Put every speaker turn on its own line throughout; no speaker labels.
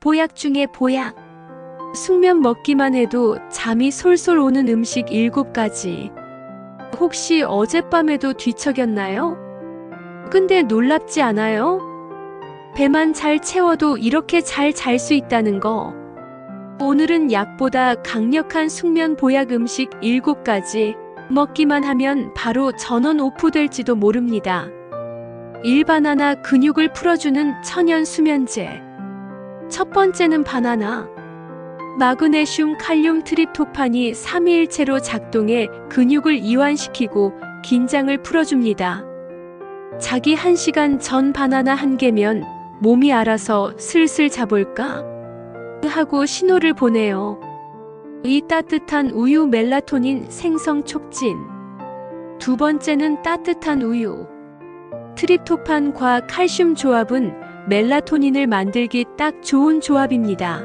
보약 중에 보약. 숙면 먹기만 해도 잠이 솔솔 오는 음식 7가지. 혹시 어젯밤에도 뒤척였나요? 근데 놀랍지 않아요? 배만 잘 채워도 이렇게 잘 잘 수 있다는 거. 오늘은 약보다 강력한 숙면 보약 음식 7가지 먹기만 하면 바로 전원 오프될지도 모릅니다. 일바나나 근육을 풀어주는 천연 수면제. 첫 번째는 바나나. 마그네슘 칼륨 트립토판이 삼위일체로 작동해 근육을 이완시키고 긴장을 풀어줍니다. 자기 한시간 전 바나나 한 개면 몸이 알아서 슬슬 자볼까? 하고 신호를 보내요. 이 따뜻한 우유 멜라토닌 생성 촉진. 두 번째는 따뜻한 우유. 트립토판과 칼슘 조합은 멜라토닌을 만들기 딱 좋은 조합입니다.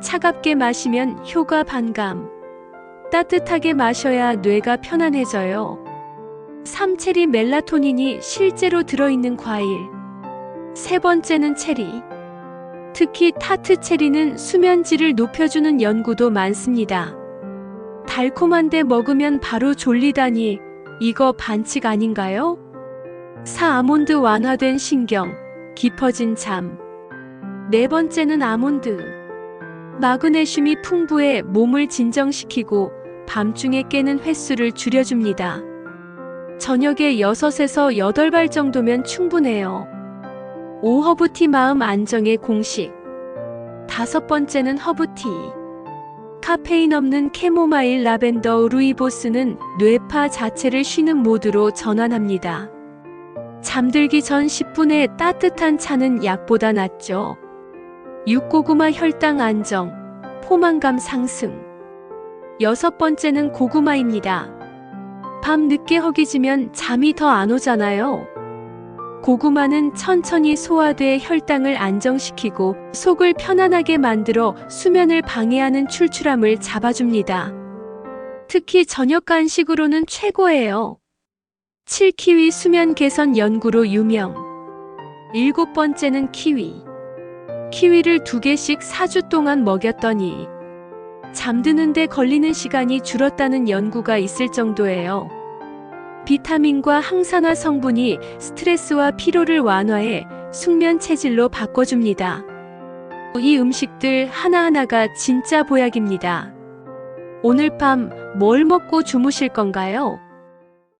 차갑게 마시면 효과 반감. 따뜻하게 마셔야 뇌가 편안해져요. 삼체리 멜라토닌이 실제로 들어있는 과일. 세 번째는 체리. 특히 타트 체리는 수면질을 높여주는 연구도 많습니다. 달콤한데 먹으면 바로 졸리다니 이거 반칙 아닌가요? 사 아몬드 완화된 신경, 깊어진 잠. 네 번째는 아몬드. 마그네슘이 풍부해 몸을 진정시키고 밤중에 깨는 횟수를 줄여줍니다. 저녁에 6에서 8발 정도면 충분해요. 오 허브티 마음 안정의 공식. 다섯 번째는 허브티. 카페인 없는 캐모마일 라벤더 루이보스는 뇌파 자체를 쉬는 모드로 전환합니다. 잠들기 전 10분에 따뜻한 차는 약보다 낫죠. 육고구마 혈당 안정, 포만감 상승. 여섯 번째는 고구마입니다. 밤 늦게 허기지면 잠이 더 안 오잖아요. 고구마는 천천히 소화돼 혈당을 안정시키고 속을 편안하게 만들어 수면을 방해하는 출출함을 잡아줍니다. 특히 저녁 간식으로는 최고예요. 7키위 수면 개선 연구로 유명. 일곱 번째는 키위. 키위를 두 개씩 4주 동안 먹였더니 잠드는데 걸리는 시간이 줄었다는 연구가 있을 정도예요. 비타민과 항산화 성분이 스트레스와 피로를 완화해 숙면 체질로 바꿔줍니다. 이 음식들 하나하나가 진짜 보약입니다. 오늘 밤 뭘 먹고 주무실 건가요?